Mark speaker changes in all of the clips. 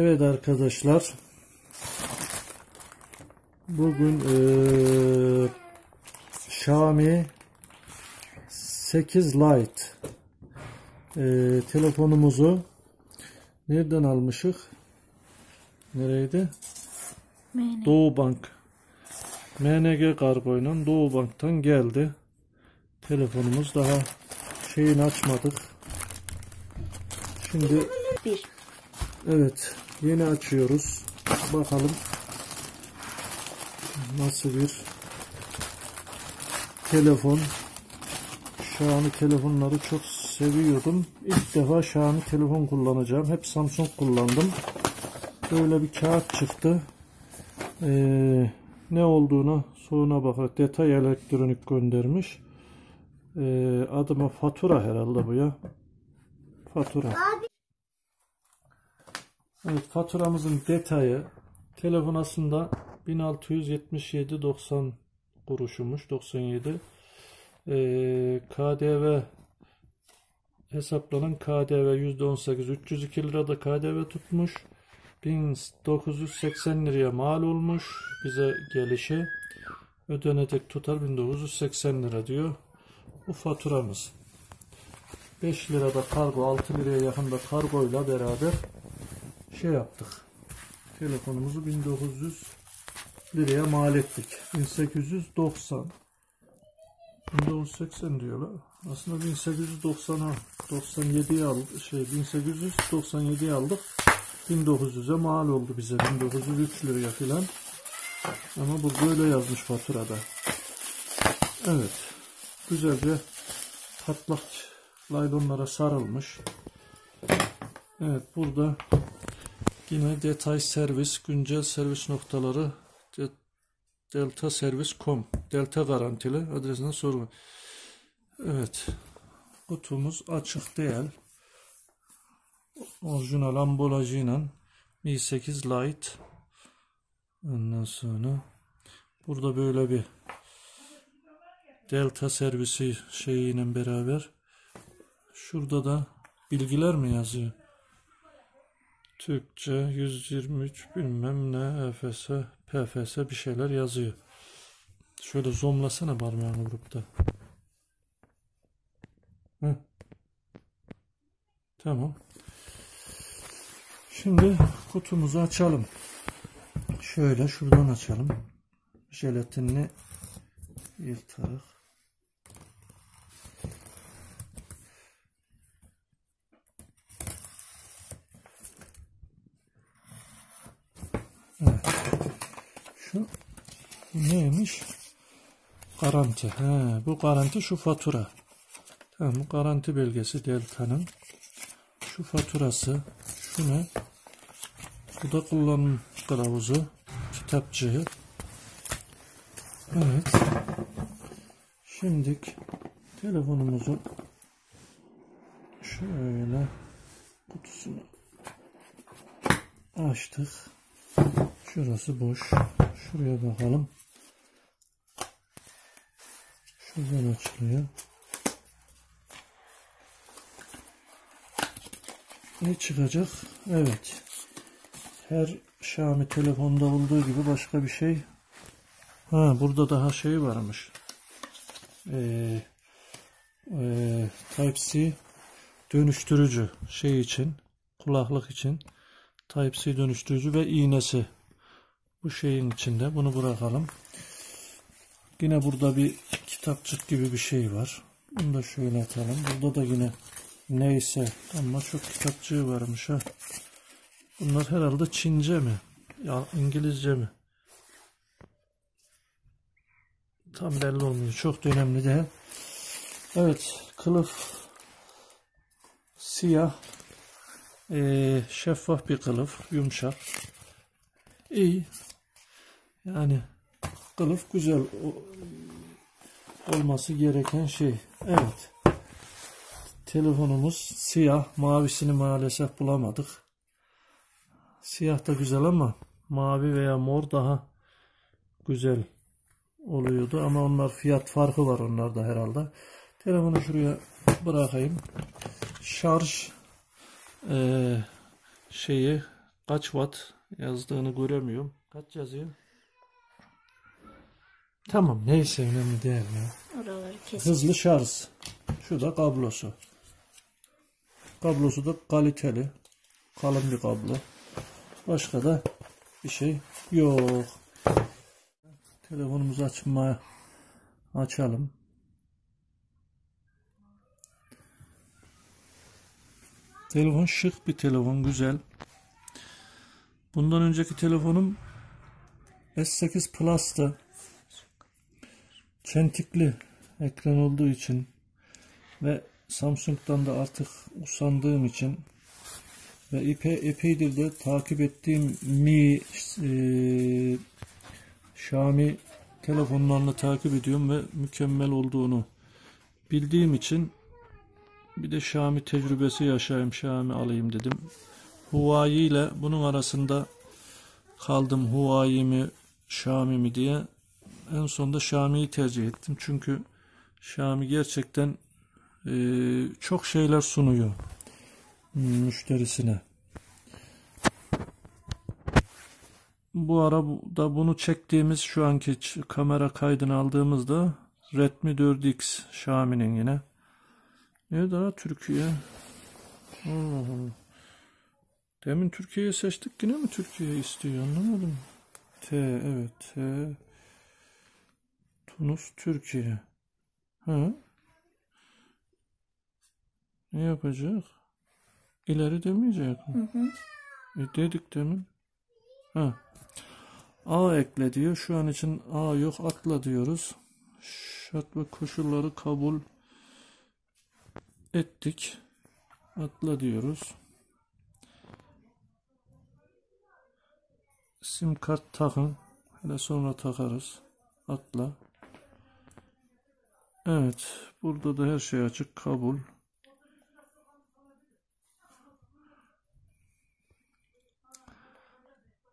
Speaker 1: Evet arkadaşlar. Bugün eee Xiaomi 8 Lite eee, telefonumuzu nereden almışık? Nereydi?
Speaker 2: Mene.
Speaker 1: Doğu Bank. MNG kargoyla Doğu Bank'tan geldi. Telefonumuz daha şeyini açmadık. Şimdi
Speaker 2: Bir.
Speaker 1: Evet, yeni açıyoruz. Bakalım nasıl bir telefon. Xiaomi telefonları çok seviyordum. İlk defa Xiaomi telefon kullanacağım. Hep Samsung kullandım. Böyle bir kağıt çıktı. Ee, ne olduğuna sonra bakar. Detay elektronik göndermiş. Ee, adıma fatura herhalde bu ya. Fatura. Evet faturamızın detayı telefon aslında 1677.90 kuruşumuş 97 ee, KDV hesaplanan KDV %18 302 lira da KDV tutmuş. 1980 liraya mal olmuş bize gelişi. Ödenecek tutar 1980 lira diyor. Bu faturamız. 5 lirada kargo 6 liraya yakında kargoyla beraber şey yaptık. Telefonumuzu 1900 liraya mal ettik. 1890 1980 diyorlar. Aslında 1890'a 97'ye aldık. Şey 1897'ye aldık. 1900'e mal oldu bize. 1903 liraya filan. Ama bu böyle yazmış faturada. Evet. Güzelce patlak laylonlara sarılmış. Evet burada Yine detay servis, güncel servis noktaları de, delta servis.com delta garantili adresinden sorun. Evet. Kutumuz açık değil. Orijinal ambalajıyla Mi 8 Lite. Ondan sonra burada böyle bir delta servisi şeyiyle beraber şurada da bilgiler mi yazıyor? Türkçe 123 bilmem ne EFS, PFS bir şeyler yazıyor. Şöyle zoomlasana parmağını grupta. Hı. Tamam. Şimdi kutumuzu açalım. Şöyle şuradan açalım. Jelatinini yırtarak. Şu neymiş? Garanti. He, bu garanti şu fatura. Tamam bu garanti belgesi Delta'nın. Şu faturası. Şu ne? Bu da kullanım kılavuzu. Kitapçığı. Evet. Şimdi telefonumuzu şöyle kutusunu açtık. Şurası boş. Şuraya bakalım. Şuradan açılıyor. Ne çıkacak? Evet. Her Xiaomi telefonda olduğu gibi başka bir şey. Ha burada daha şey varmış. Ee, e, Type-C dönüştürücü şey için kulaklık için Type-C dönüştürücü ve iğnesi bu şeyin içinde. Bunu bırakalım. Yine burada bir kitapçık gibi bir şey var. Bunu da şöyle atalım. Burada da yine neyse ama çok kitapçığı varmış ha. Bunlar herhalde Çince mi? Ya İngilizce mi? Tam belli olmuyor. Çok da önemli değil. Evet. Kılıf siyah ee, şeffaf bir kılıf. Yumuşak. İyi. Yani kılıf güzel olması gereken şey. Evet. Telefonumuz siyah. Mavisini maalesef bulamadık. Siyah da güzel ama mavi veya mor daha güzel oluyordu. Ama onlar fiyat farkı var onlarda herhalde. Telefonu şuraya bırakayım. Şarj e, şeyi kaç watt yazdığını göremiyorum. Kaç yazıyor? Tamam neyse önemli değil ya.
Speaker 2: Oraları kesin.
Speaker 1: Hızlı şarj. Şu da kablosu. Kablosu da kaliteli. Kalın bir kablo. Başka da bir şey yok. Telefonumuzu açmaya açalım. Telefon şık bir telefon, güzel. Bundan önceki telefonum S8 Plus'tı. Çentikli ekran olduğu için ve Samsung'dan da artık usandığım için ve epey, epeydir de takip ettiğim Mi e, Xiaomi telefonlarını takip ediyorum ve mükemmel olduğunu bildiğim için bir de Xiaomi tecrübesi yaşayayım, Xiaomi alayım dedim. Huawei ile bunun arasında kaldım. Huawei mi, Xiaomi mi diye. En sonunda Xiaomi'yi tercih ettim. Çünkü Xiaomi gerçekten e, çok şeyler sunuyor müşterisine. Bu ara bu- da bunu çektiğimiz şu anki kamera kaydını aldığımızda Redmi 4X Xiaomi'nin yine. Nerede lan Türkiye? Allah Allah. Demin Türkiye'yi seçtik yine mi Türkiye istiyor anlamadım. T evet T Tunus Türkiye. Ha? Ne yapacak? İleri demeyecek mi? E dedik demin. Ha. A ekle diyor. Şu an için A yok. Atla diyoruz. Şart ve koşulları kabul ettik. Atla diyoruz. Sim kart takın. Hele sonra takarız. Atla. Evet. Burada da her şey açık. Kabul.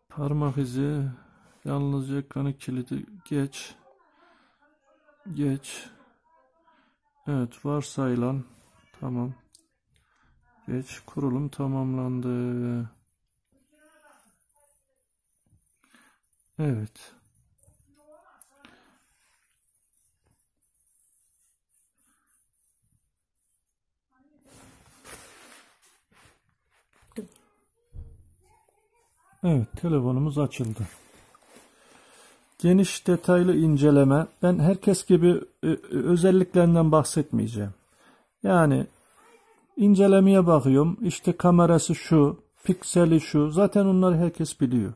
Speaker 1: Parmak izi. Yalnızca ekranı kilidi. Geç. Geç. Evet. Varsayılan. Tamam. Geç. Kurulum tamamlandı. Evet. Evet, telefonumuz açıldı. Geniş detaylı inceleme. Ben herkes gibi e, e, özelliklerinden bahsetmeyeceğim. Yani incelemeye bakıyorum. İşte kamerası şu, pikseli şu. Zaten onları herkes biliyor.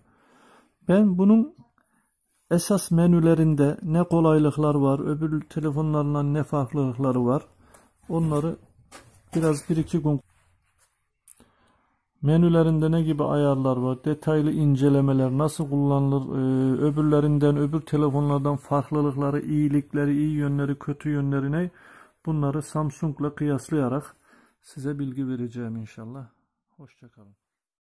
Speaker 1: Ben bunun esas menülerinde ne kolaylıklar var, öbür telefonlarla ne farklılıkları var. Onları biraz bir iki gün menülerinde ne gibi ayarlar var, detaylı incelemeler nasıl kullanılır, e, öbürlerinden, öbür telefonlardan farklılıkları, iyilikleri, iyi yönleri, kötü yönleri ne? Bunları Samsung'la kıyaslayarak size bilgi vereceğim inşallah. Hoşçakalın.